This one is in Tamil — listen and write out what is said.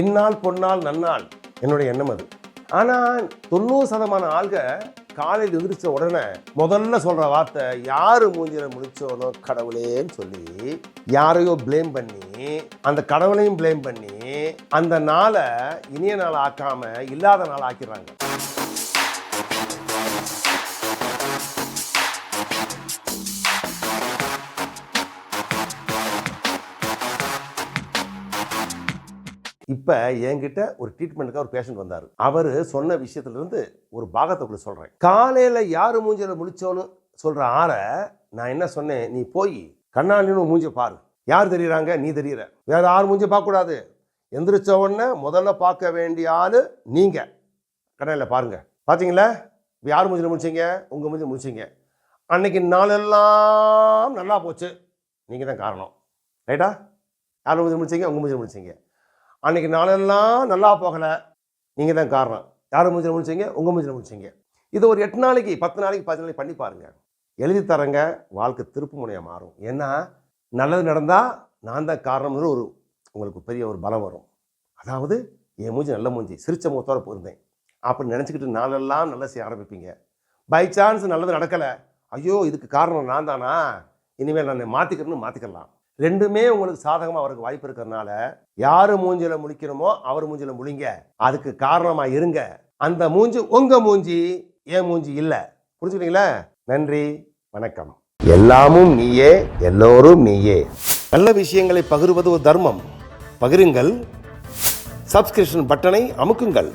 இந்நாள் பொன்னால் நன்னாள் என்னுடைய எண்ணம் அது. ஆனால் தொண்ணூறு சதமான ஆள்க காலையில் எதிர்த்த உடனே முதல்ல சொல்கிற வார்த்தை யார் மூஞ்சில முடிச்சோனோ கடவுளேன்னு சொல்லி யாரையோ ப்ளேம் பண்ணி அந்த கடவுளையும் ப்ளேம் பண்ணி அந்த நாளை இனிய நாள் ஆக்காமல் இல்லாத நாள் ஆக்கிடுறாங்க. இப்போ என்கிட்ட ஒரு ட்ரீட்மெண்ட்டுக்காக ஒரு பேஷண்ட் வந்தார். அவர் சொன்ன விஷயத்துலேருந்து ஒரு பாகத்தை உங்களுக்கு சொல்கிறேன் காலையில் யார் மூஞ்சியில் முழிச்சோன்னு சொல்கிற ஆறை நான் என்ன சொன்னேன் நீ போய் கண்ணாடின்னு மூஞ்சி பாரு. யார் தெரியுறாங்க? நீ தெரியற. வேற யார் மூஞ்சி பார்க்கக்கூடாது. எந்திரிச்ச உடனே முதல்ல பார்க்க வேண்டிய ஆள் நீங்கள் கண்ணாடியில் பாருங்கள் பார்த்தீங்களா இப்போ யார் மூஞ்சியில் முடிச்சீங்க உங்கள் மூஞ்சி முடிச்சீங்க அன்னைக்கு நாளெல்லாம் நல்லா போச்சு. நீங்கள் தான் காரணம் ரைட்டா யார் மூஞ்சி முடிச்சீங்க உங்கள் மூஞ்சியில் முடிச்சீங்க அன்னைக்கு நாளெல்லாம் நல்லா போகலை. நீங்கள் தான் காரணம். யார் மூஞ்சில் முடிச்சீங்க உங்கள் மூஞ்சில் முடிச்சீங்க இது ஒரு எட்டு நாளைக்கு பத்து நாளைக்கு பத்து நாளைக்கு பண்ணி பாருங்கள் எழுதி தரங்க வாழ்க்கை திருப்பு முனையாக மாறும். ஏன்னா நல்லது நடந்தால் நான் தான் காரணம்னு ஒரு உங்களுக்கு பெரிய ஒரு பலம் வரும். அதாவது என் மூஞ்சி நல்ல மூஞ்சி சிரிச்ச முகத்தோட போயிருந்தேன் அப்படின்னு நினச்சிக்கிட்டு நாளெல்லாம் நல்லா செய்ய ஆரம்பிப்பீங்க. பை சான்ஸ் நல்லது நடக்கலை. ஐயோ இதுக்கு காரணம் நான் தானா? இனிமேல் நான் மாற்றிக்கிறேன்னு மாற்றிக்கலாம் ரெண்டுமே உங்களுக்கு சாதகமாக அவருக்கு வாய்ப்பு இருக்கிறதுனால யார் மூஞ்சியில் முழிக்கணுமோ அவர் மூஞ்சியில் முழிங்க. அதுக்கு காரணமாக இருங்க. அந்த மூஞ்சி உங்கள் மூஞ்சி ஏன் மூஞ்சி இல்லை. புரிஞ்சுக்கிட்டீங்களா? நன்றி வணக்கம். எல்லாமும் நீயே எல்லோரும் நீயே. நல்ல விஷயங்களை பகிர்வது ஒரு தர்மம். பகிருங்கள். சப்ஸ்கிரிப்ஷன் பட்டனை அமுக்குங்கள்.